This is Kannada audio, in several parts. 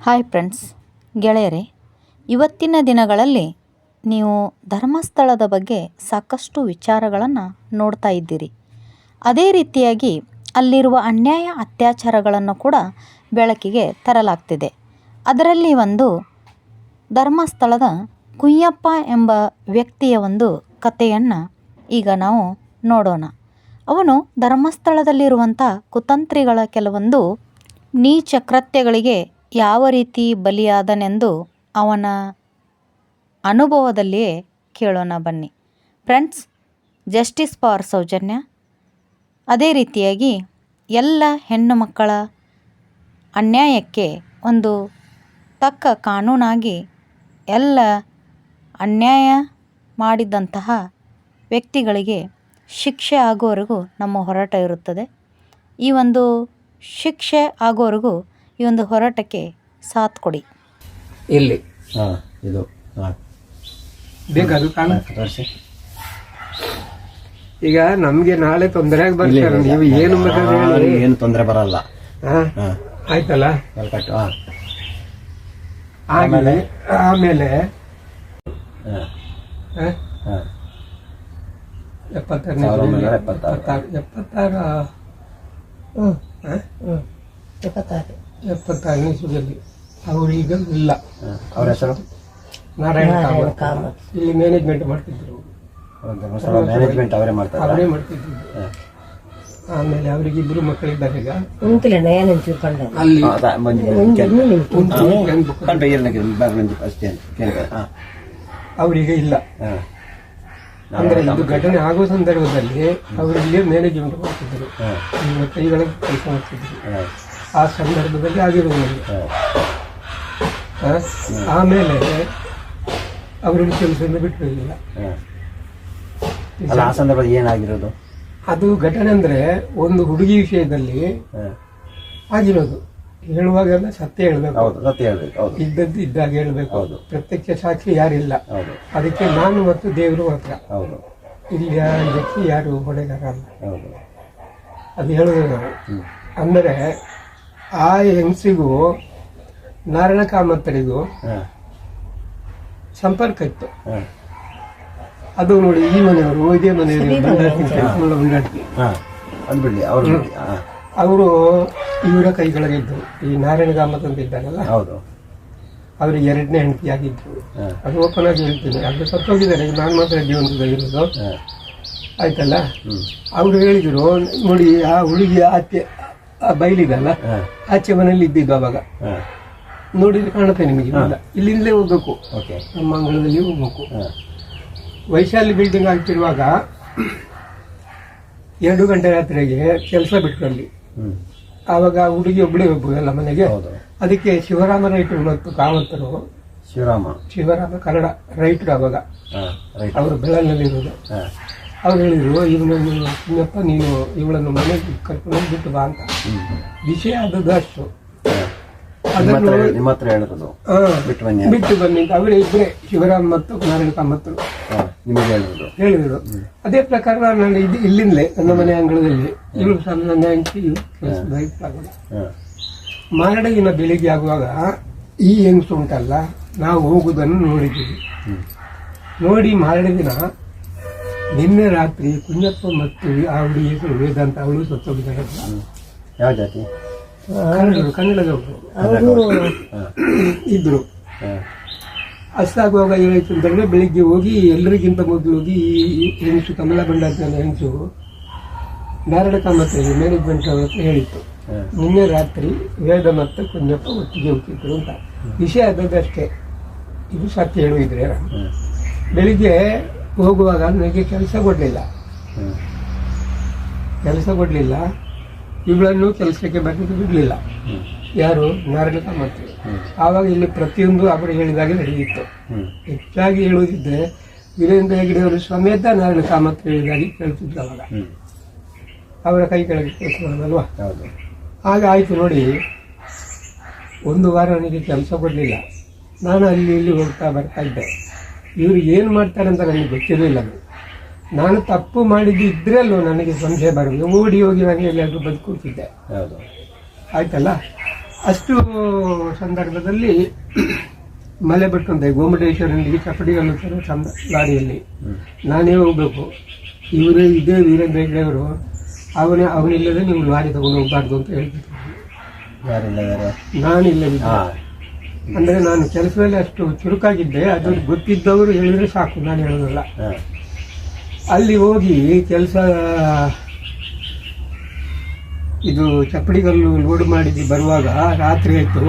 ಹಾಯ್ ಫ್ರೆಂಡ್ಸ್, ಗೆಳೆಯರೇ, ಇವತ್ತಿನ ದಿನಗಳಲ್ಲಿ ನೀವು ಧರ್ಮಸ್ಥಳದ ಬಗ್ಗೆ ಸಾಕಷ್ಟು ವಿಚಾರಗಳನ್ನು ನೋಡ್ತಾ ಇದ್ದೀರಿ. ಅದೇ ರೀತಿಯಾಗಿ ಅಲ್ಲಿರುವ ಅನ್ಯಾಯ ಅತ್ಯಾಚಾರಗಳನ್ನು ಕೂಡ ಬೆಳಕಿಗೆ ತರಲಾಗ್ತಿದೆ. ಅದರಲ್ಲಿ ಒಂದು ಧರ್ಮಸ್ಥಳದ ಕುಯ್ಯಪ್ಪ ಎಂಬ ವ್ಯಕ್ತಿಯ ಒಂದು ಕಥೆಯನ್ನು ಈಗ ನಾವು ನೋಡೋಣ. ಅವನು ಧರ್ಮಸ್ಥಳದಲ್ಲಿರುವಂಥ ಕುತಂತ್ರಿಗಳ ಕೆಲವೊಂದು ನೀಚ ಕೃತ್ಯಗಳಿಗೆ ಯಾವ ರೀತಿ ಬಲಿಯಾದನೆಂದು ಅವನ ಅನುಭವದಲ್ಲಿಯೇ ಕೇಳೋಣ ಬನ್ನಿ. Friends, justice for Soujanya. ಅದೇ ರೀತಿಯಾಗಿ ಎಲ್ಲ ಹೆಣ್ಣು ಮಕ್ಕಳ ಅನ್ಯಾಯಕ್ಕೆ ಒಂದು ತಕ್ಕ ಕಾನೂನಾಗಿ ಎಲ್ಲ ಅನ್ಯಾಯ ಮಾಡಿದಂತಹ ವ್ಯಕ್ತಿಗಳಿಗೆ ಶಿಕ್ಷೆ ಆಗುವವರೆಗೂ ನಮ್ಮ ಹೋರಾಟ ಇರುತ್ತದೆ. ಈ ಒಂದು ಶಿಕ್ಷೆ ಆಗೋವರೆಗೂ ಈ ಒಂದು ಹೋರಾಟಕ್ಕೆ ಸಾಥ್ ಕೊಡಿ. ಇಲ್ಲಿ. ಹಾಂ ಇದು. ಹಾಂ. ಬೇಕಾದ್ರು ಕಾಣ. ತೋರಿಸಿ ಈಗ ನಮ್ಗೆ ನಾಳೆ ತೊಂದರೆ ಬರ್ತಾರೆ. ನೀವು ಏನು ಬೇಕಾದ್ರೆ ಹೇಳಿ. ಏನು ತೊಂದರೆ ಬರಲ್ಲ. ಹಾ? ಹಾಂ. ಆಯ್ತಲ್ಲ? ಹಾಂ. ಆಮೇಲೆ ಆಮೇಲೆ ಹಾಂ. ಹಾಂ. ಹಾಂ. ಎಪ್ಪತ್ತಾರು. ಎಪ್ಪತ್ತಾರು. ಎಪ್ಪತ್ತಾರು ಹ್ಞೂ ಹ್ಮ್, ಹಾ? ಎಪ್ಪತ್ತಾರನೇ ಇಸ್ವಿಯಲ್ಲಿ ಅವರು ಈಗ ಇಲ್ಲ. ಅವರ ಹೆಸರು? ನಾರಾಯಣ ಕಾಮತ್. ಇಲ್ಲಿ ಮ್ಯಾನೇಜ್ಮೆಂಟ್ ಮಾಡ್ತಿದ್ರು. ಮ್ಯಾನೇಜ್ಮೆಂಟ್ ಅವರೇ ಮಾಡ್ತಾರೆ? ಅವರೇ ಮಾಡ್ತಿದ್ರು. ಆಮೇಲೆ ಅವರಿಗೆ ಇಬ್ರು ಮಕ್ಕಳಿದ್ದಾರೆ ಈಗ. ಅಲ್ಲಿ. ಅವರಿಗೆ ಇಲ್ಲ. ಹಾಂ. ಅಂದ್ರೆ ಇದು ಘಟನೆ ಆಗೋ ಸಂದರ್ಭದಲ್ಲಿ ಅವರಿಗೆ ಮ್ಯಾನೇಜ್ಮೆಂಟ್ ಮಾಡ್ತಿದ್ರು. ಕೈಗಳಿಗೆ ಕೈಗಳ ಕೆಲಸ ಮಾಡ್ತಿದ್ರು. ಹಾಂ. ಆ ಸಂದರ್ಭದಲ್ಲಿ ನನಗೆ. ಆಮೇಲೆ ಅವರಿಗೆ ಕೆಲಸದಿಂದ ಬಿಟ್ಟಿರಲಿಲ್ಲ ಆ ಸಂದರ್ಭದಲ್ಲಿ ಏನಾಗಿರೋದು? ಅದು ಘಟನೆ ಅಂದರೆ ಒಂದು ಹುಡುಗಿ ವಿಷಯದಲ್ಲಿ ಆಗಿರೋದು. ಹೇಳುವಾಗ ಸತ್ಯ ಹೇಳಬೇಕು. ಹೌದು ಸತ್ಯ ಹೇಳಬೇಕು ಇದ್ದದ್ದು ಇದ್ದಾಗ ಹೇಳಬೇಕು. ಹೌದು. ಪ್ರತ್ಯಕ್ಷ ಸಾಕ್ಷಿ ಯಾರಿಲ್ಲ. ಹೌದು. ಅದಕ್ಕೆ ನಾನು ಮತ್ತು ದೇವರು ಮಾತ್ರ. ಹೌದು. ಇಲ್ಲಿ ಯಾರು ಯಾರು ಹೊಣೆಗಾರ ಅಲ್ಲ ಹೌದು. ಅದು ಹೇಳೋದು ನಾವು. ಅಂದರೆ ಆ ಹೆಂಗಸಿಗೂ ನಾರಾಯಣ ಕಾಮಂತರಿಗೂ ಸಂಪರ್ಕ ಇತ್ತು. ಅದು ನೋಡಿ ಈ ಮನೆಯವರು ಇದೇ ಮನೆಯವರು ಅವ್ರು. ಇವರ ಕೈಗಳಲ್ಲಿದ್ದರು ಈ ನಾರಾಯಣ ಕಾಮತ್ ಅಂತ ಇದ್ದಾರಲ್ಲ? ಹೌದು. ಅವ್ರಿಗೆ ಎರಡನೇ ಹೆಂಡತಿ ಆಗಿದ್ರು ಅದು ಓಪನ್ ಆಗಿ ಹೇಳ್ತೀನಿ ಅದು ಸತ್ತೋಗಿದ್ದಾರೆ ಈಗ ನಾನು ಮಾತ್ರ ಜೀವನದಲ್ಲಿರೋದು ಆಯ್ತಲ್ಲ? ಅವರು ಹೇಳಿದರು ನೋಡಿ ಆ ಹುಡುಗಿ ಆಚೆ ಆ ಬೈಲಿದಲ್ಲ ಅಲ್ಲ? ಆಚೆ ಮನೆಯಲ್ಲಿ ಇದ್ದಿದ್ದು ಅವಾಗ. ನೋಡಿದ್ರೆ ಕಾಣುತ್ತೆ ನಿಮಗೆ ಇಲ್ಲ. ಇಲ್ಲಿಂದಲೇ ಹೋಗ್ಬೇಕು. ಓಕೆ. ನಮ್ಮ ಅಂಗಳದಲ್ಲಿ ಹೋಗ್ಬೇಕು. ವೈಶಾಲಿ ಬಿಲ್ಡಿಂಗ್ ಆಗ್ತಿರುವಾಗ ಎರಡು ಗಂಟೆ ರಾತ್ರಿಗೆ ಕೆಲಸ ಬಿಟ್ಕೊಂಡು ಆವಾಗ ಹುಡುಗಿ ಒಬ್ಬಳೇ ಹೋಗ್ಬೋದಲ್ಲ ಮನೆಗೆ. ಅದಕ್ಕೆ ಶಿವರಾಮ ರೈಟ್ರು ಮತ್ತು ಕಾವಂತರು. ಶಿವರಾಮ. ಶಿವರಾಮ ಕನ್ನಡ ರೈತರು ಅವಾಗ. ರೈಟ್. ಅವರು ಬೆಳಲಿರೋದು ಅವ್ರು ಹೇಳಿದ್ರು ಇವನಪ್ಪ ನೀನು ಇವಳನ್ನು ಮನೆಗೆ ಕರ್ಕೊಂಡು ಬಿಟ್ಟು ಬಾ ಅಂತ. ವಿಷಯ ಆದದ್ದು ಅಷ್ಟು. ನಿಮ್ಮ ಹತ್ರ ಹೇಳಿರೋದು ಬಿಟ್ಟು ಬನ್ನಿ ಅಂತ. ಬಿಟ್ಟು ಬನ್ನಿ ಅಂತ. ಅವರೇ ಇಬ್ಬರೇ ಶಿವರಾಮ್ ಮತ್ತು ನಾರಾಯಣ ಮತ್ತು ನಿಮಗೆ ಹೇಳಿದ್ರು. ಅದೇ ಪ್ರಕಾರ ನಾನು ಇದು ಇಲ್ಲಿಂದಲೇ ನನ್ನ ಮನೆ ಅಂಗಳದಲ್ಲಿ ಇವಳು ಸಹ ನನ್ನ ಹೆಂಡತಿ ಕೆಲಸದ ಮಾರಡಗಿನ ದಿನ ಬೆಳಿಗ್ಗೆ ಆಗುವಾಗ ಈ ಹೆಂಗಸು ಉಂಟಲ್ಲ ನಾವು ಹೋಗುದನ್ನು ನೋಡಿದ್ದೀವಿ. ನೋಡಿ ಮಾರಡಗಿನ ದಿನ ನಿನ್ನೆ ರಾತ್ರಿ ಕುಂಜಪ್ಪ ಮತ್ತು ಆ ಹುಡುಗಿ ವೇದಾಂತ ಅವಳು ಸತ್ತೋಗಿದ್ದಾರೆ ಯಾವ ಜಾತಿ? ಕನ್ನಡರು ಕನ್ನಡದವರು ಅವರು ಇದ್ರು ಅಷ್ಟಾಗುವಾಗ ಏನಾಯ್ತು ಅಂತಂದ್ರೆ ಬೆಳಿಗ್ಗೆ ಹೋಗಿ ಎಲ್ಲರಿಗಿಂತ ಮೊದಲು ಹೋಗಿ ಈ ಹೆಂಗಸು ಕಮಲ ಬಂಡ ಅಂತ ನಾರಾಯಣ ಕಾಮತ್ ಮ್ಯಾನೇಜ್ಮೆಂಟ್ ಅವರು ಹೇಳಿತ್ತು. ನಿನ್ನೆ ರಾತ್ರಿ ವೇದ ಮತ್ತು ಕುಂಜಪ್ಪ ಒಟ್ಟಿಗೆ ಹೋಗ್ತಿದ್ರು ಅಂತ. ವಿಷಯ ಆದದ್ದಷ್ಟೇ ಇದು ಸತ್ಯ ಹೇಳಿದ್ರೆ ಬೆಳಿಗ್ಗೆ ಹೋಗುವಾಗ ನನಗೆ ಕೆಲಸ ಕೊಡಲಿಲ್ಲ. ಕೆಲಸ ಕೊಡಲಿಲ್ಲ. ಇವಳನ್ನು ಕೆಲಸಕ್ಕೆ ಬರಲಿಕ್ಕೆ ಬಿಡಲಿಲ್ಲ. ಯಾರು? ನಾರಾಯಣ ಕಾಮತ್ ಆವಾಗ ಇಲ್ಲಿ ಪ್ರತಿಯೊಂದು ಅವರು ಹೇಳಿದಾಗೆ ನಡೆಯಿತು ಹ್ಞೂ ಹೆಚ್ಚಾಗಿ ಹೇಳುವುದಿದ್ರೆ ವೀರೇಂದ್ರ ಹೆಗಡೆ ಅವರು ಸಮೇತ ನಾರಾಯಣ ಕಾಮತ್ ಹೇಳಿದಾಗಿ ಕೇಳ್ತಿದ್ರು ಅವಾಗ. ಅವರ ಕೈ ಕೆಳಗೆ ಕೆಲಸ ಹೌದು. ಆಗ ಆಯಿತು ನೋಡಿ ಒಂದು ವಾರ ನನಗೆ ಕೆಲಸ ಕೊಡಲಿಲ್ಲ. ನಾನು ಅಲ್ಲಿ ಇಲ್ಲಿ ಹೋಗ್ತಾ ಬರ್ತಾ ಇದ್ದೆ. ಇವರು ಏನು ಮಾಡ್ತಾರೆ ಅಂತ ನನಗೆ ಗೊತ್ತಿರಲಿಲ್ಲ. ನಾನು ತಪ್ಪು ಮಾಡಿದ್ದು ಇದ್ರೆ ಅಲ್ಲೋ ನನಗೆ ಸಂಶಯ ಬರಬೇಕು ಓಡಿ ಹೋಗಿ ನಾನು ಎಲ್ಲಾದರೂ ಬದುಕುತ್ತಿದ್ದೆ ಹೌದು. ಆಯ್ತಲ್ಲ? ಅಷ್ಟು ಸಂದರ್ಭದಲ್ಲಿ ಮಳೆ ಬಿಟ್ಟಂತೆ ಗೋಮಟೇಶ್ವರನಿಗೆ ಚಪ್ಪಡಿಗಳು ಅನ್ನೋ ಚಂದ ಗಾಡಿಯಲ್ಲಿ ನಾನೇ ಹೋಗ್ಬೇಕು. ಇವರು ಇದೇ ವೀರೇಂದ್ರ ಹೆಗ್ಡೆಯವರು ಅವನೇ ಅವನಿಲ್ಲದೆ ನೀವು ಲಾರಿ ತಗೊಂಡು ಹೋಗ್ಬಾರ್ದು ಅಂತ ಹೇಳ್ಬಿಟ್ಟು. ನಾನಿಲ್ಲ ಯಾರು ನಾನಿಲ್ಲದಿದ್ದೆ ಹಾ. ಅಂದ್ರೆ ನಾನು ಕೆಲಸದಲ್ಲಿ ಅಷ್ಟು ಚುರುಕಾಗಿದ್ದೆ ಅದು ಗೊತ್ತಿದ್ದವರು ಹೇಳಿದ್ರೆ ಸಾಕು ನಾನು ಹೇಳೋದಿಲ್ಲ ಅಲ್ಲಿ ಹೋಗಿ ಕೆಲಸ ಇದು ಚಪ್ಪಡಿಗಲ್ಲು ಲೋಡ್ ಮಾಡಿದ್ದು ಬರುವಾಗ ರಾತ್ರಿ ಆಯಿತು.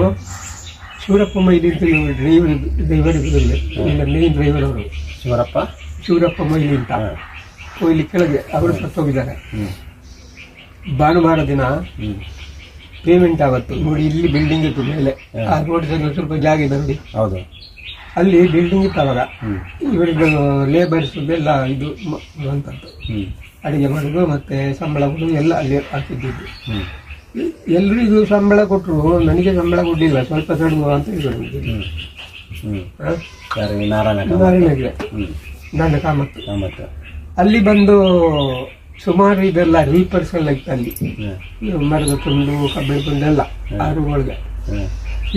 ಶಿವರಪ್ಪ ಮೈಲಿ ಅಂತ ಇವರು ಡ್ರೈವರ್ ಡ್ರೈವರ್ ಇದ್ರಲ್ಲಿ ಇಲ್ಲ ಮೇನ್ ಡ್ರೈವರ್ ಅವರು. ಶಿವರಪ್ಪ? ಶಿವರಪ್ಪ ಮೈಲಿ ಅಂತ. ಇಲ್ಲಿ ಕೆಳಗೆ ಅವರು ಸತ್ತೋಗಿದ್ದಾರೆ. ಭಾನುವಾರ ದಿನ ಪೇಮೆಂಟ್ ಆಗುತ್ತೆ. ನೋಡಿ ಇಲ್ಲಿ ಬಿಲ್ಡಿಂಗ್ ಇತ್ತು ಮೇಲೆ. ಆ ರೋಡ್ ಸೈಡ್ ಸ್ವಲ್ಪ ಜಾಗ ಇದೆ ನೋಡಿ. ಹೌದು. ಅಲ್ಲಿ ಬಿಲ್ಡಿಂಗ್ ಇತ್ತು ಅವಾಗ ಇವರಿಗೆ ಲೇಬರ್ಸ್ ಎಲ್ಲ ಇದು ಅಂತದ್ದು ಅಡಿಗೆ ಮಾಡೋದು ಮತ್ತೆ ಸಂಬಳ ಕೊಡೋದು ಎಲ್ಲ ಅಲ್ಲಿ ಹಾಕಿದ್ದಿದ್ದು ಎಲ್ರಿಗೂ ಸಂಬಳ ಕೊಟ್ಟರು ನನಗೆ ಸಂಬಳ ಕೊಡಲಿಲ್ಲ ಸ್ವಲ್ಪ ತಡುವ ಅಂತ ಹೇಳಿದ್ರು ನಾರಾಯಣ ನಾರಾಯಣ ನನ್ನ ಕಾಮತ್ತು ಮತ್ತೆ ಅಲ್ಲಿ ಬಂದು ಸುಮಾರು ಇದೆಲ್ಲ ರೀಪರ್ಸ್ ಎಲ್ಲ ಇತ್ತು ಅಲ್ಲಿ. ಮರದ ತುಂಡು ಕಬ್ಬಿಣ ತುಂಡು ಎಲ್ಲ ಒಳಗೆ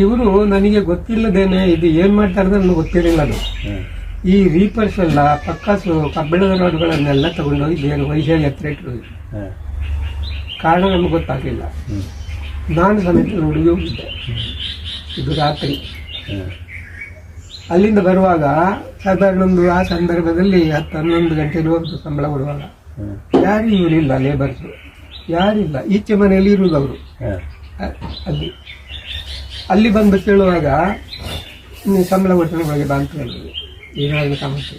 ಇವರು ನನಗೆ ಗೊತ್ತಿಲ್ಲದೇನೆ ಇದು ಏನ್ ಮಾಡ್ತಾರೆ ನನಗೆ ಗೊತ್ತಿರಲಿಲ್ಲ ಅದು. ಈ ರೀಪರ್ಸ್ ಎಲ್ಲ ಪಕ್ಕಾಸು ಕಬ್ಬಿಣದ ರೋಡ್ಗಳನ್ನೆಲ್ಲ ತಗೊಂಡೋಗಿ ಬೇರೆ ವೈಶಾಲಿ ಹತ್ರ ಇಟ್ಟರು ಕಾರಣ ನಮ್ಗೆ ಗೊತ್ತಾಗಲಿಲ್ಲ. ನಾನು ಸಮೇತ ನೋಡಿ ಹೋಗಿದ್ದೆ. ಇದು ರಾತ್ರಿ. ಅಲ್ಲಿಂದ ಬರುವಾಗ ಸಾಧಾರಣ ಒಂದು ಆ ಸಂದರ್ಭದಲ್ಲಿ ಹತ್ತು ಹನ್ನೊಂದು ಗಂಟೆಗೆ ಹೋಗ್ತು ಸಂಬಳ ಕೊಡುವಾಗ. ಯಾರು ಇವರಿಲ್ಲ ಲೇಬರ್ಸ್ ಯಾರಿಲ್ಲ. ಈಚೆ ಮನೆಯಲ್ಲಿ ಇರುವುದು ಅವರು. ಅಲ್ಲಿ. ಅಲ್ಲಿ ಬಂದು ಕೇಳುವಾಗ ಸಂಬಳ ಕೊಟ್ಟಿನ ಬಗ್ಗೆ ಬಾಂತ ಏನಾದರೂ ಸಮಸ್ಯೆ.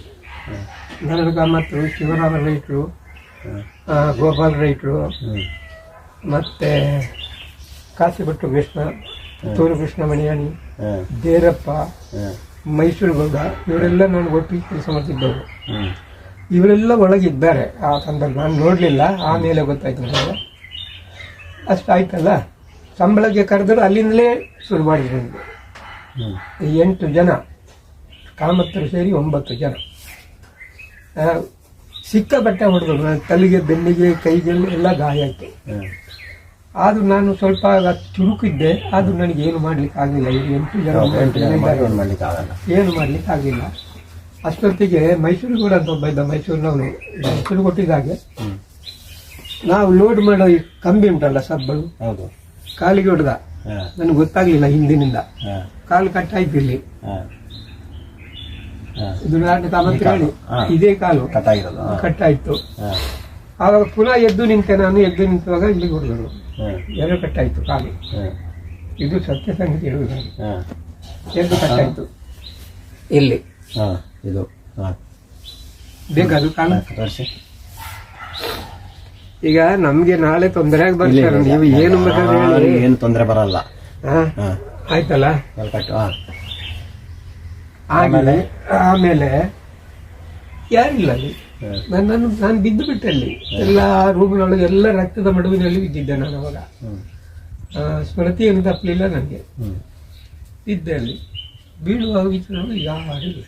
ನನಗೆ ಕಾಮತ್ತು ಶಿವರಾಮ ರೈತರು ಹ್ಮ್ ಗೋಪಾಲ್ ರೈತರು ಮತ್ತು ಕಾಸಿಬಟ್ಟು ಕೃಷ್ಣ ತೋರು ಕೃಷ್ಣ ಮಣಿಯಾಣಿ ದೇರಪ್ಪ ಮೈಸೂರು ಗೌಡ ಇವರೆಲ್ಲ ನಾನು ಒಟ್ಟಿಗೆ ಕೆಲಸ ಮಾಡ್ತಿದ್ದವರು. ಇವರೆಲ್ಲ ಒಳಗಿದ್ದಾರೆ. ಆ ಸಂದರ್ಭ ನಾನು ನೋಡಲಿಲ್ಲ ಆಮೇಲೆ ಗೊತ್ತಾಯ್ತು ನನಗೆ ಅಷ್ಟು ಆಯ್ತಲ್ಲ? ಸಂಬಳಕ್ಕೆ ಕರೆದರು ಅಲ್ಲಿಂದಲೇ ಶುರು ಮಾಡಿದ್ರು ನನಗೆ ಎಂಟು ಜನ ಕಾಮತ್ತರು ಸೇರಿ ಒಂಬತ್ತು ಜನ. ಸಿಕ್ಕ ಬಟ್ಟೆ ಹೊಡೆದ್ರು ನನ್ನ ತಲೆಗೆ ಬೆನ್ನಿಗೆ ಕೈಗೆಲ್ಲ ಎಲ್ಲ ಗಾಯ ಆಯಿತು. ಆದರೂ ನಾನು ಸ್ವಲ್ಪ ಚುರುಕಿದ್ದೆ ಆದರೂ ನನಗೆ ಏನು ಮಾಡ್ಲಿಕ್ಕೆ ಆಗಲಿಲ್ಲ ಈ ಎಂಟು ಜನ ಏನು ಎಂಟು ಜನ ಇದ್ದಾರೆ. ಮಾಡಿ ಏನ್ ಮಾಡ್ಲಿಕ್ಕೆ ಅಷ್ಟೊತ್ತಿಗೆ ಮೈಸೂರು ಕೂಡ ಅಂತ ಒಬ್ಬ ಇದ್ದ ಮೈಸೂರಿನವನು ಹೆಸರು ಕೊಟ್ಟಿದ್ದಾಗೆ ನಾವು ಲೋಡ್ ಮಾಡೋ ಈ ಕಂಬಿ ಉಂಟಲ್ಲ ಸಬ್ಬಳು ಹೌದು. ಕಾಲಿಗೆ ಹೊಡೆದ. ನನಗೆ ಗೊತ್ತಾಗ್ಲಿಲ್ಲ ಹಿಂದಿನಿಂದ. ಕಾಲು ಕಟ್ಟಾಯ್ತು ಇಲ್ಲಿ. ಇದು ಕಾಲು. ಕಟ್ಟಾಯ್ತು ಅವಾಗ ಆವಾಗ ಪುನಃ ಎದ್ದು ನಿಂತೆ ನಾನು ಎದ್ದು ನಿಂತವಾಗ ಇಲ್ಲಿ ಹೊಡೆದರು ಎರಡು ಕಟ್ಟಾಯ್ತು ಕಾಲು. ಇದು ಸತ್ಯ ಸಂಗತಿ ಹೇಳುವುದು. ಎದ್ದು ಕಟ್ಟಾಯ್ತು ಇಲ್ಲಿ. ಹಾ ಇದು ಹಾ. ಕಾಲು ತೋರಿಸಿ. ಈಗ ನಮ್ಗೆ ನಾಳೆ ತೊಂದರೆ ಆಗಿ ಬರ್ತಾರೆ ನೀವು ಏನು ಬೇಕಾದ್ರೆ ಹೇಳಿ. ಏನು ತೊಂದರೆ ಬರಲ್ಲ. ಹಾ, ಹಾ. ಆಯ್ತಲ್ಲ? ಅಲ್ಲಿ ಕಟ್ಟು ಹಾ. ಆಮೇಲೆ ಆಮೇಲೆ? ಯಾರಿಲ್ಲ ಅಲ್ಲಿ? ನಾನು ನಾನು ಬಿದ್ದು ಬಿಟ್ಟೆ ಅಲ್ಲಿ. ಎಲ್ಲ ರೂಮಿನೊಳಗೆ ಎಲ್ಲ ರಕ್ತದ ಮಡುವಿನಲ್ಲಿ ಬಿದ್ದಿದ್ದೆ ನಾನು ಅವಾಗ. ಹ್ಮ್. ಆ, ಸ್ಮೃತಿ ಏನು ತಪ್ಪಲಿಲ್ಲ ನನಗೆ ಹ್ಮ್. ಬಿದ್ದೆ ಅಲ್ಲಿ. ಬೀಳುವಾಗ ವಿಚಾರ ಯಾರಿಲ್ಲ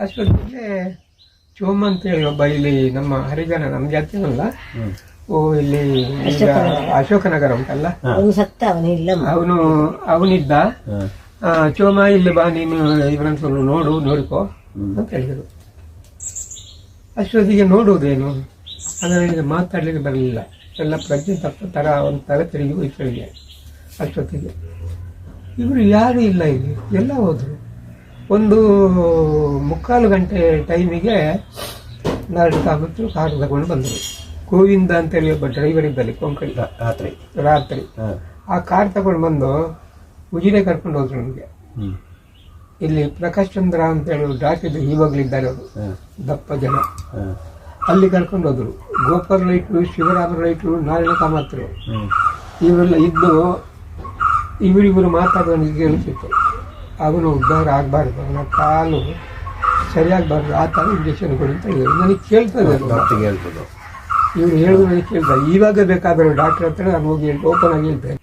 ಅಷ್ಟೊತ್ತಿಗೆ ಚೋಮ ಅಂತೇಳಿ ಒಬ್ಬ ಇಲ್ಲಿ ನಮ್ಮ ಹರಿಜನ ನಮ್ಮ ಜಾತಿಯಲ್ಲ ಹ್ಮ್. ಓ ಇಲ್ಲಿ ಈಗ ಅಶೋಕನಗರ ಉಂಟಲ್ಲ? ಅವನು ಅವನಿದ್ದ? ಚೋಮ ಇಲ್ಲಿ ಬಾ ನೀನು ಇವರನ್ನು ಸ್ವಲ್ಪ ನೋಡು ನೋಡಿಕೋ ಅಂತ ಹೇಳಿದರು. ಅಷ್ಟೊತ್ತಿಗೆ ನೋಡುವುದೇನು? ಅದು ನನಗೆ ಮಾತಾಡ್ಲಿಕ್ಕೆ ಬರಲಿಲ್ಲ. ಎಲ್ಲ ಪ್ರಜ್ಞೆ ತಪ್ಪ ತರ ಒಂದು ತಲೆ ತಿರುಗಿ ಹೋಯ್ತು ಅಷ್ಟೊತ್ತಿಗೆ. ಇವರು ಯಾರು ಇಲ್ಲ ಇಲ್ಲಿ. ಎಲ್ಲ ಹೋದ್ರು. ಒಂದು ಮುಕ್ಕಾಲು ಗಂಟೆ ಟೈಮಿಗೆ ನಾಳೆ ಕಾಮತ್ತು ಕಾರ್ ತಗೊಂಡು ಬಂದರು ಗೋವಿಂದ ಅಂತೇಳಿ ಒಬ್ಬ ಡ್ರೈವರ್ ಇದ್ದಲ್ಲಿ ಕೊಂಕಣಿ. ರಾತ್ರಿ. ರಾತ್ರಿ. ಆ ಕಾರ್ ತಗೊಂಡು ಬಂದು ಉಜಿರೆ ಕರ್ಕೊಂಡು ಹೋದ್ರು ನಮಗೆ. ಇಲ್ಲಿ ಪ್ರಕಾಶ್ ಚಂದ್ರ ಅಂತ ಹೇಳಿ ಡಾಕ್ಟರ್ ಇವಾಗಲಿದ್ದಾರೆ ಅವರು. ದಪ್ಪ ಜನ. ಅಲ್ಲಿ ಕರ್ಕೊಂಡು ಹೋದ್ರು. ಗೋಪಾಲ್ ರೈಟ್ರು ಶಿವರಾಮ ರೈಟ್ರು ನಾರಾಯಣ ಕಾಮತ್ರು ಇವರೆಲ್ಲ ಇದ್ದು ಇವರಿಬ್ಬರು ಮಾತಾಡೋನಿಗೆ ಕೇಳಿಸಿತ್ತು. ಅವನು ಉದ್ಧಾರ ಆಗಬಾರ್ದು. ಅವನ ಕಾಲು ಸರಿಯಾಗಬಾರ್ದು. ಆ ಥರ ಇಂಜೆಕ್ಷನ್ ಕೊಡಿ ಅಂತ ಹೇಳಿದ್ರು. ನನಗೆ ಕೇಳ್ತದೆ. ಡಾಕ್ಟರ್ಗೆ ಇವ್ರು ಹೇಳಿದ್ರು ನನಗೆ ಕೇಳ್ತದೆ. ಇವಾಗ ಬೇಕಾದ್ರೆ ಡಾಕ್ಟರ್ ಹತ್ರ ನಾನು ಹೋಗಿ ಓಪನ್ ಆಗಿ ಹೇಳ್ತೇನೆ.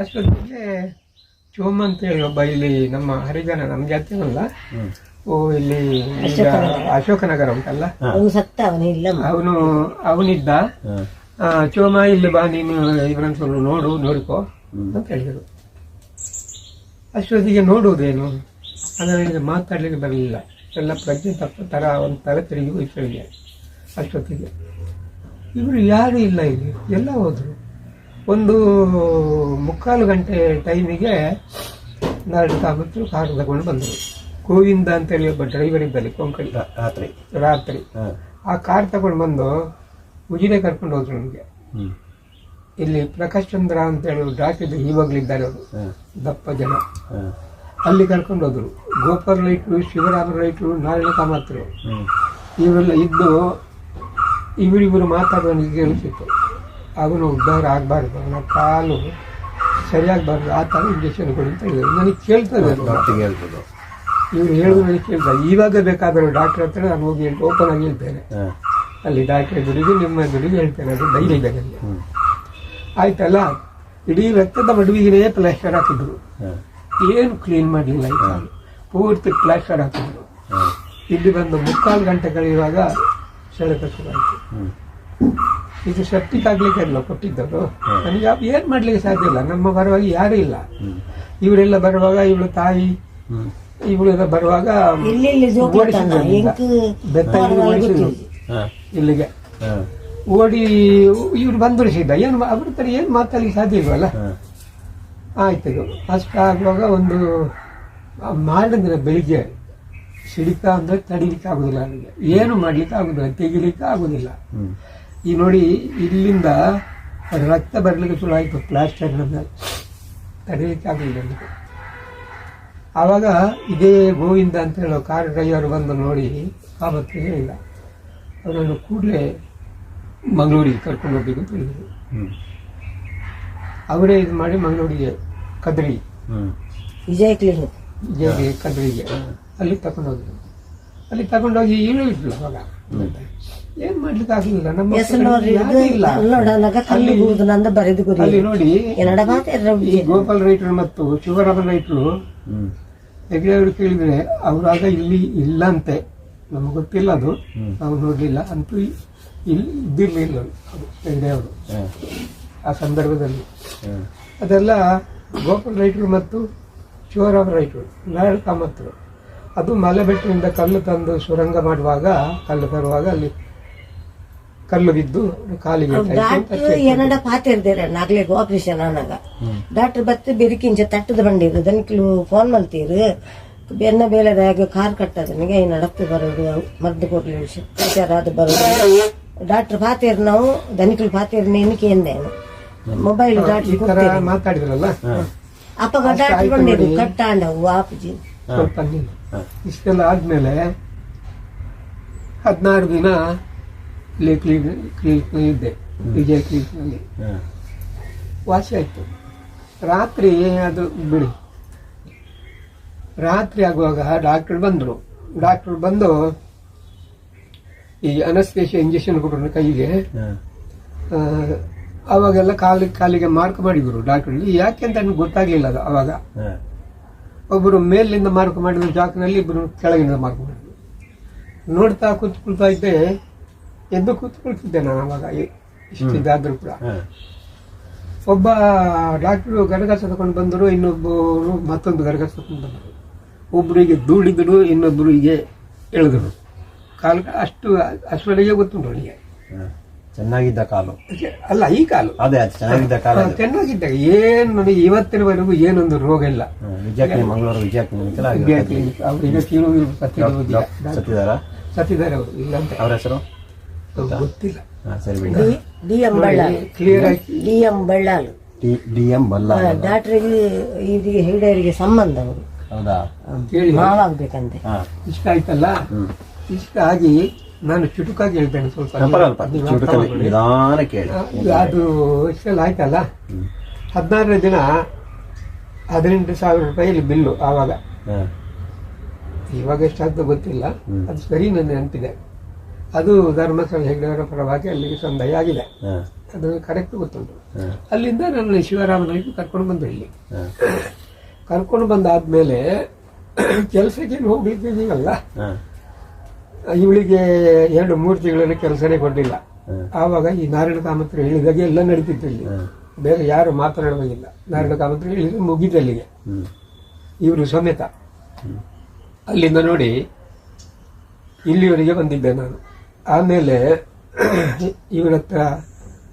ಅಷ್ಟೊತ್ತಿಗೆ ಚೋಮ ಅಂತೇಳಿ ಒಬ್ಬ ಇಲ್ಲಿ ನಮ್ಮ ಹರಿಜನ ನಮ್ಮ ಹತ್ತಿರಲ್ಲ ಓ ಇಲ್ಲಿ ಈಗ ಅಶೋಕನಗರ ಉಂಟಲ್ಲ? ಅವನು ಅವನಿದ್ದ. ಚೋಮ ಇಲ್ಲಿ ಬಾ ನೀನು ಇವರನ್ನು ಸ್ವಲ್ಪ ನೋಡು ನೋಡಿಕೋ ಅಂತ ಹೇಳಿದರು. ಅಷ್ಟೊತ್ತಿಗೆ ನೋಡುವುದೇನು? ಅದರಲ್ಲಿ ನನಗೆ ಮಾತಾಡಲಿಕ್ಕೆ ಬರಲಿಲ್ಲ. ಎಲ್ಲ ಪ್ರಜ್ಞೆ ತಪ್ಪ ಥರ ಒಂದು ತಲೆ ತಿರುಗಿ ಹೋಯ್ತಳಿಗೆ ಅಷ್ಟೊತ್ತಿಗೆ ಇವರು ಯಾರೂ ಇಲ್ಲ ಇಲ್ಲಿ. ಎಲ್ಲ ಹೋದರು. ಒಂದು ಮುಕ್ಕಾಲು ಗಂಟೆ ಟೈಮಿಗೆ ನಾಳೆ ತಾಮತ್ತು ಕಾರು ತಗೊಂಡು ಬಂದರು. ಗೋವಿಂದ ಅಂತೇಳಿ ಒಬ್ಬ ಡ್ರೈವರ್ ಇದ್ದಲ್ಲಿ ಕೊಂಕಣಿ. ರಾತ್ರಿ. ರಾತ್ರಿ. ಆ ಕಾರ್ ತಗೊಂಡು ಬಂದು ಉಜಿರೆ ಕರ್ಕೊಂಡು ಹೋದ್ರು ನನಗೆ. ಇಲ್ಲಿ ಪ್ರಕಾಶ್ ಚಂದ್ರ ಅಂತ ಹೇಳಿ ಡಾಕ್ಟರ್ ಇವಾಗಲಿದ್ದಾರೆ ಅವರು ದಪ್ಪ ಜನ. ಅಲ್ಲಿ ಕರ್ಕೊಂಡು ಹೋದ್ರು. ಗೋಪರ್ ರೈಟ್ರು ಶಿವರಾಮ ರೈಟ್ರು ನಾರಾಯಣ ಕಾಮತ್ರು. ಇವರೆಲ್ಲ ಇದ್ದು ಇವರಿಬ್ಬರು ಮಾತಾಡೋದು ಕೇಳಿಸಿತ್ತು ಅವನು ಉದ್ಧಾರ ಆಗಬಾರ್ದು. ಅವನ ಕಾಲು ಸರಿಯಾಗಬಾರ್ದು. ಆ ಥರ ಇಂಜೆಕ್ಷನ್ ಕೊಡಿ ಅಂತ ಹೇಳಿದ್ರು. ನನಗೆ ಕೇಳ್ತದೆ ಇದ್ದಾರೆ ಇವ್ರು. ಹೇಳಿದ್ರು ನನಗೆ ಕೇಳ್ತಾ ಇವಾಗ ಬೇಕಾದರೂ ಡಾಕ್ಟರ್ ಹತ್ರ ನಾನು ಹೋಗಿ ಓಪನ್ ಆಗಿ ಹೇಳ್ತೇನೆ. ಅಲ್ಲಿ ಡಾಕ್ಟರ್ ಎದುರಿಗೆ ನಿಮ್ಮ ಎದುರಿಗೆ ಹೇಳ್ತೇನೆ. ಅದು ಡೈಲಿ ಇದೆ. ಆಯ್ತಲ್ಲ? ಇಡೀ ರಕ್ತದ ಮಡುವಿಗೆ ಪ್ಲಾಸ್ಟರ್ ಹಾಕಿದ್ರು. ಏನು ಕ್ಲೀನ್ ಮಾಡಲಿಲ್ಲ ಪೂರ್ತಿ ಪ್ಲಾಸ್ಟರ್ ಹಾಕಿದ್ರು. ಇಲ್ಲಿ ಬಂದು ಮುಕ್ಕಾಲು ಗಂಟೆ ಕಳೆಯುವಾಗ ಸೆಳೆತ ಶುರುವಾಯಿತು. ಇದು ಶಕ್ತಿ ಆಗ್ಲಿಕ್ಕೆ ಇಲ್ಲ ಕೊಟ್ಟಿದ್ದರು ನನಗೆ ಏನ್ ಮಾಡ್ಲಿಕ್ಕೆ ಸಾಧ್ಯ ಇಲ್ಲ? ನಮ್ಮ ಬರುವಾಗ ಯಾರೂ ಇಲ್ಲ. ಇವರೆಲ್ಲ ಬರುವಾಗ ಇವಳು ತಾಯಿ. ಇವಳೆಲ್ಲ ಬರುವಾಗ. ಇಲ್ಲಿಗೆ. ಓಡಿ ಇವ್ರು ಬಂದರು ಸಿದ್ಧ ಏನು ಅವ್ರ ಹತ್ರ ಏನು ಮಾತಾಡಲಿಕ್ಕೆ ಸಾಧ್ಯ ಇಲ್ವಲ್ಲ. ಆಯ್ತು. ಇದು ಅಷ್ಟಾಗುವಾಗ ಒಂದು ಮಾಡಿದ್ರೆ ಬೆಳಿಗ್ಗೆ ಸಿಡಿತ ಅಂದರೆ ತಡಿಲಿಕ್ಕೆ ಆಗುದಿಲ್ಲ ನನಗೆ ಏನು ಮಾಡ್ಲಿಕ್ಕೆ ಆಗುದಿಲ್ಲ ತೆಗಿಲಿಕ್ಕೆ ಆಗುದಿಲ್ಲ. ಈ ನೋಡಿ ಇಲ್ಲಿಂದ ರಕ್ತ ಬರಲಿಕ್ಕೆ ಶುರು ಆಯಿತು ಪ್ಲಾಸ್ಟರ್ ತಡಿಲಿಕ್ಕೆ ಆಗಲಿಲ್ಲ ನನಗೆ ಆವಾಗ ಇದೇ ಗೋವಿಂದ ಅಂತ ಹೇಳೋ ಕಾರ್ ಡ್ರೈವರ್ ಬಂದು ನೋಡಿ ಆವತ್ತು ಹೇಳಿಲ್ಲ ಅವರನ್ನು ಕೂಡಲೇ ಮಂಗಳೂರಿಗೆ ಕರ್ಕೊಂಡು ಹೋಗ್ಬೇಕು ಅಂತ ಹೇಳಿದರು. ಹ್ಮ್. ಅವರೇ ಇದು ಮಾಡಿ ಮಂಗಳೂರಿಗೆ ಕದ್ರಿ. ವಿಜಯ ವಿಜಯ್ ಕ್ಲಿನಿಕ್. ವಿಜಯಗೆ ಕದ್ರಿಗೆ. ಅಲ್ಲಿ ತಗೊಂಡೋದ್ರು ಅಲ್ಲಿ ತಗೊಂಡೋಗಿ ಏನು ಇಟ್ಲು ಅವಾಗ. ಏನ್ ಮಾಡ್ಲಿಕ್ಕೆ ಆಗಲಿಲ್ಲ? ನಮ್ಮ ಅಲ್ಲಿ ನೋಡಿ ಈ ಗೋಪಾಲ್ ರೈಟ್ರು ಮತ್ತು ಶಿವರಾಮ ರೈಟ್ರು ಹೆಗ್ಡೆ ಅವರು ಕೇಳಿದ್ರೆ ಅವರಾಗ ಇಲ್ಲಿ ಇಲ್ಲ ಅಂತೆ ನಮಗೆ ಗೊತ್ತಿಲ್ಲ ಅದು. ನಾವು ನೋಡ್ಲಿಲ್ಲ ಅಂತೂ ಇಲ್ಲಿ ಇದ್ದಿರ್ಲಿಲ್ಲ ಅದು. ಆ ಸಂದರ್ಭದಲ್ಲಿ. ಅದೆಲ್ಲ ಗೋಪಾಲ್ ರೈಟ್ರು ಮತ್ತು ಶಿವರಾಮ್ ರೈಟ್ರು ನಾರಾಯಣ ಕಾಮತ್ರು ಅದು ಮಲೆಬೆಟ್ಟಿನಿಂದ ಕಲ್ಲು ತಂದು ಸುರಂಗ ಮಾಡುವಾಗ ಕಲ್ಲು ತರುವಾಗ ಅಲ್ಲಿ ಕಲ್ಲು ಬಿದ್ದು ಕಾಲಿಗೆ ಡಾಕ್ಟರ್. ಏನಡ ಪಾತಿರ್ದೇರ ನಾಗ್ಲಿಗೆ ಆಪರೇಷನ್ ಆನಾಗ. ಡಾಕ್ಟರ್ ಬತ್ತು ಬಿರುಕಿಂಚ ತಟ್ಟದ ಬಂಡಿರು ದನಕ್ಲು ಫೋನ್ ಮಾಡ್ತೀರು. ಬೆನ್ನ ಬೇಲೆದಾಗ ಕಾರ್ ಕಟ್ಟದ ನನಗೆ ನಡಪ್ತು ಬರೋದು ಮದ್ದು ಕೊಡ್ಲಿ ವಿಚಾರ ಅದು ಬರೋದು. ಡಾಕ್ಟರ್ ಪಾತೇರ್ ನಾವು ಧನಿಕಲ್ ಫಾತಿರ್ ನೇಮಿಕೆ ಎಂದೇನು ಮೊಬೈಲ್ ಡಾಕ್ಟರ್ ಮಾತಾಡಿದ್ರಲ್ಲ? ಅಪ್ಪಗ ಡಾಕ್ಟರ್ ಬಂದಿರು ಕಟ್ಟಾಂಡವು ಆಪಜಿ. ಸ್ವಲ್ಪ ನೀನು. ಇಷ್ಟೆಲ್ಲ ಆದ್ಮೇಲೆ ಹದಿನಾರು ದಿನ ಇಲ್ಲಿ ಕ್ಲಿನಿಕ್ ಕ್ಲಿನಿಕ್ ಇದ್ದೆ ವಿಜಯ ಕ್ಲಿನಿಕ್ನಲ್ಲಿ. ನಲ್ಲಿ ವಾಸಿ ಆಯ್ತು. ರಾತ್ರಿ ಅದು ಬಿಡಿ. ರಾತ್ರಿ ಆಗುವಾಗ ಡಾಕ್ಟರ್ ಬಂದರು. ಡಾಕ್ಟರ್ ಬಂದು ಈ ಅನಸ್ತೇಶಿಯ ಇಂಜೆಕ್ಷನ್ ಕೊಟ್ಟರು ಕೈಗೆ. ಅವಾಗೆಲ್ಲ ಕಾಲಿಗೆ ಕಾಲಿಗೆ ಮಾರ್ಕ್ ಮಾಡಿದ್ರು ಡಾಕ್ಟರ್ ಯಾಕೆ ಅಂತ ನನಗೆ ಗೊತ್ತಾಗ್ಲಿಲ್ಲ ಅದು ಅವಾಗ ಒಬ್ಬರು ಮೇಲಿಂದ ಮಾರ್ಕ್ ಮಾಡಿದ ಜಾಕ್ನಲ್ಲಿ ಇಬ್ಬರು ಕೆಳಗಿಂದ ಮಾರ್ಕ್ ಮಾಡಿದ್ರು. ನೋಡ್ತಾ ಕೂತ್ಕೊಳ್ತಾ ಇದ್ದೆ ಎದ್ದು ಕೂತ್ಕೊಳ್ತಿದ್ದೆ ನಾನು ಅವಾಗ ಇಷ್ಟಿದ್ದಾದ್ರೂ ಕೂಡ. ಒಬ್ಬ ಡಾಕ್ಟ್ರು ಗರಗಸ ತಗೊಂಡು ಬಂದರು ಇನ್ನೊಬ್ಬರು ಮತ್ತೊಂದು ಗರಗಸ ತಗೊಂಡು ಬಂದರು. ಒಬ್ಬರಿಗೆ ದೂಡಿದ್ರು ಇನ್ನೊಬ್ಬರಿಗೆ ಎಳೆದ್ರು. ಕಾಲು ಅಷ್ಟು ಅಷ್ಟರೊಳಗೆ ಗೊತ್ತುಂಟು ಅವನಿಗೆ ಹಾ. ಚೆನ್ನಾಗಿದ್ದ ಕಾಲು. ಅಲ್ಲ ಈ ಕಾಲು. ಅದೇ ಚೆನ್ನಾಗಿದ್ದ ಕಾಲ ಚೆನ್ನಾಗಿದ್ದ. ಏನ್ ನನಗೆ ಇವತ್ತಿನವರೆಗೂ ಏನೊಂದು ರೋಗ ಇಲ್ಲ ವಿಜಯಕ್ಕೆ ಮಂಗಳೂರು ವಿಜಯಕ್ಕೆ ಕ್ಲಿನಿಕ್ ಅವ್ರಿಗೆ ತೀರು ಸತ್ತಿರೋದಿಲ್ಲ ಸತ್ತಿದಾರ ಸತ್ತಿದ್ದಾರೆ ಅವರು ಇಲ್ಲಂತ ಅವ್ರ ಹೆಸರು? ಗೊತ್ತಿಲ್ಲ. ಸರಿ ಬಿಡಿ. D M Ballal. ಕ್ಲಿಯರ್ ಆಗಿ. D M Ballal. D M ಬಲ್ಲ ಡಾಕ್ಟರ್ಗೆ ಇದಕ್ಕೆ ಹಿರಿಯರಿಗೆ ಸಂಬಂಧ ಅವರು ಹೌದಾ? ಹೇಳಿ ಮಾವಾಗ್ಬೇಕಂತೆ. ಹಾ. ಇಷ್ಟ ಆಯ್ತಲ್ಲ? ಹ್ಮ್ ಇಷ್ಟ ಆಗಿ ನಾನು ಚುಟುಕಾಗಿ ಹೇಳ್ತೇನೆ ಸ್ವಲ್ಪ. ಅದು ಇಷ್ಟೆಲ್ಲ ಆಯ್ತಲ್ಲ. ಹದಿನಾರನೇ ದಿನ ಹದಿನೆಂಟು ಸಾವಿರ ರೂಪಾಯಿ ಬಿಲ್ಲು ಆವಾಗ. ಇವಾಗ ಎಷ್ಟಾಗ್ತದೆ ಗೊತ್ತಿಲ್ಲ. ಅದು ಸರಿ ನನ್ನ ನೆನಪಿದೆ ಅದು ಧರ್ಮಸ್ಥಳ ಹೆಗ್ಡೆಯವರ ಪರವಾಗಿ ಅಲ್ಲಿಗೆ ಸಂದಾಯ ಆಗಿದೆ. ಅದು ಕರೆಕ್ಟ್ ಗೊತ್ತುಂಟು. ಅಲ್ಲಿಂದ ನನ್ನ ಶಿವರಾಮನಿಗೆ ಕರ್ಕೊಂಡು ಬಂದು ಇಲ್ಲಿ. ಕರ್ಕೊಂಡು ಬಂದಾದ್ಮೇಲೆ ಕೆಲಸಕ್ಕೆ ಹೋಗ್ಲಿಕ್ಕೆ ಇದೀವಲ್ಲ. ಇವಳಿಗೆ ಎರಡು ಮೂರು ತಿಂಗಳಲ್ಲಿ ಕೆಲಸನೇ ಕೊಡಲಿಲ್ಲ ಆವಾಗ ಈ ನಾರಾಯಣ ಕಾಮತ್ರ ಹೇಳಿದಾಗೆ ಎಲ್ಲ ನಡೀತಿತ್ತು ಇಲ್ಲಿ. ಬೇರೆ ಯಾರು ಮಾತನಾಡುವಾಗಿಲ್ಲ ನಾರಾಯಣ ಕಾಮತ್ರ ಹೇಳಿದ್ರೆ ಮುಗಿದ ಅಲ್ಲಿಗೆ. ಇವರು ಸಮೇತ. ಅಲ್ಲಿಂದ ನೋಡಿ ಇಲ್ಲಿವರೆಗೆ ಬಂದಿದ್ದೆ ನಾನು. ಆಮೇಲೆ ಇವರ ಹತ್ರ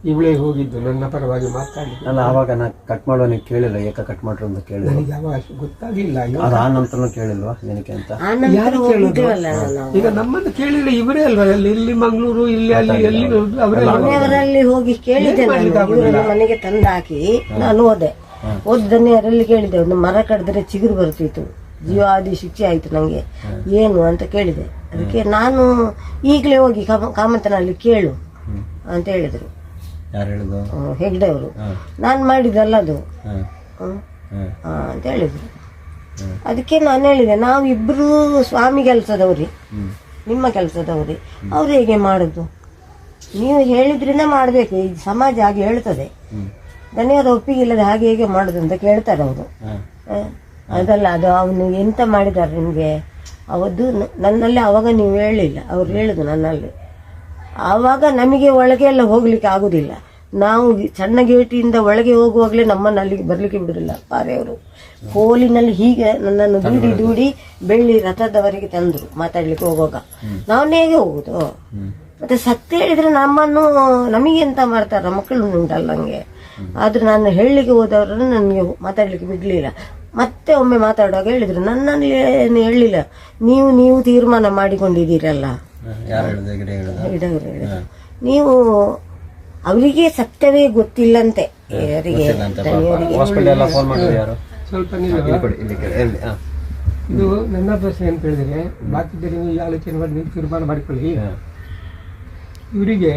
ಇವಳೇ ಹೋಗಿದ್ದು ನನ್ನ ಪರವಾಗಿ ಮಾತಾಡಿ ಅಲ್ಲ ಆವಾಗ ನಾ ಕಟ್ ಮಾಡೋನಿಗೆ ಕೇಳಿಲ್ಲ ಏಕ ಕಟ್ ಮಾಡ್ರು ಅಂತ ಕೇಳಿಲ್ಲ ನನಗೆ ಯಾವಾಗ ಗೊತ್ತಾಗಿಲ್ಲ ಗೊತ್ತಾಗ್ಲಿಲ್ಲ ಅದು ಆ ನಂತರನೂ ಕೇಳಿಲ್ವಾ ಏನಕ್ಕೆ ಅಂತ? ಯಾರು ಕೇಳೋದು ಈಗ ನಮ್ಮನ್ನು ಕೇಳಿಲ್ಲ ಇವರೇ ಅಲ್ವಾ? ಅಲ್ಲಿ ಇಲ್ಲಿ ಮಂಗಳೂರು ಇಲ್ಲಿ ಅಲ್ಲಿ ಎಲ್ಲಿ ಇರೋದು ಅವರೇ ಮನೆಯವರಲ್ಲಿ ಹೋಗಿ ಕೇಳಿದೆ ನಾನು? ಇವ್ರನ್ನ ಮನೆಗೆ ತಂದಾಕಿ ಹಾಕಿ ನಾನು ಹೋದೆ. ಓದ್ದನ್ನೇ ಅವರಲ್ಲಿ ಕೇಳಿದೆ ಒಂದು ಮರ ಕಡಿದ್ರೆ ಚಿಗುರು ಬರ್ತಿತ್ತು ಜೀವಾದಿ ಶಿಕ್ಷೆ ಆಯ್ತು ನಂಗೆ. ಏನು ಅಂತ ಕೇಳಿದೆ. ಅದಕ್ಕೆ ನಾನು ಈಗಲೇ ಹೋಗಿ ಕಾಮ- ಕಾಮಂತನಲ್ಲಿ ಕೇಳು ಅಂತ ಹೇಳಿದ್ರು. ಯಾರು ಹೆಗ್ಡೆ ಅವರು. ನಾನು ಮಾಡಿದ್ದಲ್ಲ ಅದು. ಅಂತ ಹೇಳಿದ್ರು. ಅದಕ್ಕೆ ನಾನು ಹೇಳಿದೆ ನಾವು ಇಬ್ರು ಸ್ವಾಮಿ ಕೆಲಸದವ್ರಿ. ನಿಮ್ಮ ಕೆಲಸದವ್ರಿ. ಅವ್ರು ಹೇಗೆ ಮಾಡುದು? ನೀವು ಹೇಳಿದ್ರಿಂದ ಮಾಡಬೇಕು ಈ ಸಮಾಜ ಹಾಗೆ ಹೇಳ್ತದೆ. ಹ್ಮ್. ದನಿಯರ ಒಪ್ಪಿಗೆ ಇಲ್ಲದೆ ಹಾಗೆ ಹೇಗೆ ಮಾಡುದು ಅಂತ ಕೇಳ್ತಾರೆ ಅವರು. ಹಾ. ಅದಲ್ಲ ಅದು ಅವನು ಎಂತ ಮಾಡಿದ್ದಾರೆ ನಿಮಗೆ? ಅವದ್ದು ನನ್ನಲ್ಲಿ ಅವಾಗ ನೀವು ಹೇಳಿಲ್ಲ. ಅವ್ರು ಹೇಳುದು ನನ್ನಲ್ಲಿ. ಆವಾಗ ನಮಗೆ ಒಳಗೆ ಎಲ್ಲ ಹೋಗ್ಲಿಕ್ಕೆ ಆಗುದಿಲ್ಲ. ನಾವು ಸಣ್ಣ ಗೇಟಿಯಿಂದ ಒಳಗೆ ಹೋಗುವಾಗಲೇ ನಮ್ಮನ್ನು ಅಲ್ಲಿಗೆ ಬರ್ಲಿಕ್ಕೆ ಬಿಡುದಿಲ್ಲ. ಪಾರೆಯವರು ಕೋಲಿನಲ್ಲಿ ಹೀಗೆ ನನ್ನನ್ನು ದೂಡಿ ದೂಡಿ ಬೆಳ್ಳಿ ರಥದವರೆಗೆ ತಂದ್ರು ಮಾತಾಡ್ಲಿಕ್ಕೆ ಹೋಗುವಾಗ. ನಾವು ಹೇಗೆ ಹೋಗುದು ಮತ್ತೆ ಸತ್ಯ ಹೇಳಿದ್ರೆ ನಮ್ಮನ್ನು ನಮಗೆ ಎಂತ ಮಾಡ್ತಾರ? ಮಕ್ಕಳು ಉಂಟಲ್ಲ ನಂಗೆ ಆದ್ರೆ ನಾನು ಹೇಳಲಿಕ್ಕೆ ಹೋದವರನ್ನು ನನಗೆ ಮಾತಾಡ್ಲಿಕ್ಕೆ ಬಿಡಲಿಲ್ಲ. ಮತ್ತೆ ಒಮ್ಮೆ ಮಾತಾಡುವಾಗ ಹೇಳಿದ್ರು ನನ್ನಲ್ಲಿ ಏನು ಹೇಳಲಿಲ್ಲ. ನೀವು ನೀವು ತೀರ್ಮಾನ ಮಾಡಿಕೊಂಡಿದ್ದೀರಲ್ಲ. ಗಿಡ ನೀವು ಅವರಿಗೆ ಸತ್ಯವೇ ಗೊತ್ತಿಲ್ಲಂತೆ. ಯಾರು? ಸ್ವಲ್ಪ ಇದು ನನ್ನ ಪ್ರಶ್ನೆ ಅಂತ ಹೇಳಿದ್ರೆ ಬಾಕಿದ್ದರೆ ನೀವು ಈ ಆಲೋಚನೆ ಮಾಡಿ ನೀವು ತೀರ್ಮಾನ ಮಾಡಿಕೊಳ್ಳಿ. ಇವರಿಗೆ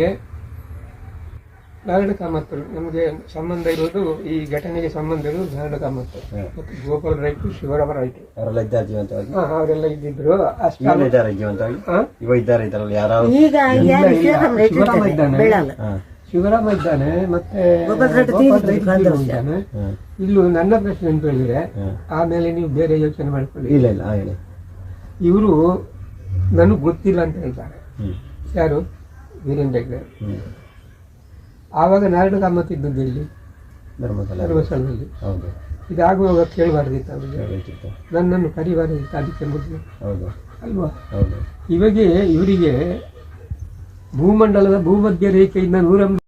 ನಾರಾಯಣ ಕಾಮತ್ತರು ನಮಗೆ ಸಂಬಂಧ ಇರೋದು ಈ ಘಟನೆಗೆ ಸಂಬಂಧ ಇರೋದು ನಾರಾಯಣ ಕಾಮತ್ತರು ಮತ್ತು ಗೋಪಾಲ್ ರೈಟು ಶಿವರಾಮ ರೈಟು. ಅವರೆಲ್ಲ ಇದ್ದಾರೆ ಜೀವಂತವಾಗಿ? ಹಾ, ಅವರೆಲ್ಲ ಇದ್ದಿದ್ರು. ಅಷ್ಟು ಇವಾಗ ಇದ್ದಾರೆ ಜೀವಂತವಾಗಿ? ಹಾ? ಇವ ಇದ್ದಾರೆ ಈಗ ಯಾರು ಶಿವರಾಮ್ ರೇಟ್ ಶಿವರಾಮ ಇದ್ದಾನೆ. ಬೆಳ್ಳಾಲ. ಹಾ. ಶಿವರಾಮ ಇದ್ದಾನೆ ಮತ್ತೆ ಗೋಪಾಲ್ ರೈಟ್ ಗೋಪಾಲ್ ತೀರಿದ್ರು ರೈಟ್ ಕಳೆದ ಇದ್ದಾನೆ. ಹಾ. ಇಲ್ಲೂ ನನ್ನ ಪ್ರಶ್ನೆ ಅಂತ ಹೇಳಿದ್ರೆ ಆಮೇಲೆ ನೀವು ಬೇರೆ ಯೋಚನೆ ಮಾಡ್ಕೊಳ್ಳಿ. ಇಲ್ಲ ಇಲ್ಲ ಹಾ ಹೇಳಿ. ಇವರು ನನಗೆ ಗೊತ್ತಿಲ್ಲ ಅಂತ ಹೇಳ್ತಾರೆ. ಹ್ಮ್. ಯಾರು? ವೀರೇಂದ್ರ ಹೆಗ್ಡೆ. ಹ್ಮ್. ಆವಾಗ ನಾರಾಯಣ ಕಾಮತ್ ಇದ್ದದ್ದು ಇಲ್ಲಿ ಧರ್ಮಸ್ಥಳ. ಧರ್ಮಸ್ಥಳದಲ್ಲಿ. ಹೌದು. ಇದಾಗುವಾಗ ಕೇಳಬಾರ್ದಿತ್ತು ಅವರಿಗೆ. ನನ್ನನ್ನು ಕರಿಬಾರ್ದಿತ್ತು ಅದಕ್ಕೆ ಮೊದಲು ಹೌದು. ಅಲ್ವಾ? ಹೌದು. ಇವಾಗೆ ಇವರಿಗೆ ಭೂಮಂಡಲದ ಭೂಮಧ್ಯ ರೇಖೆಯಿಂದ ನೂರ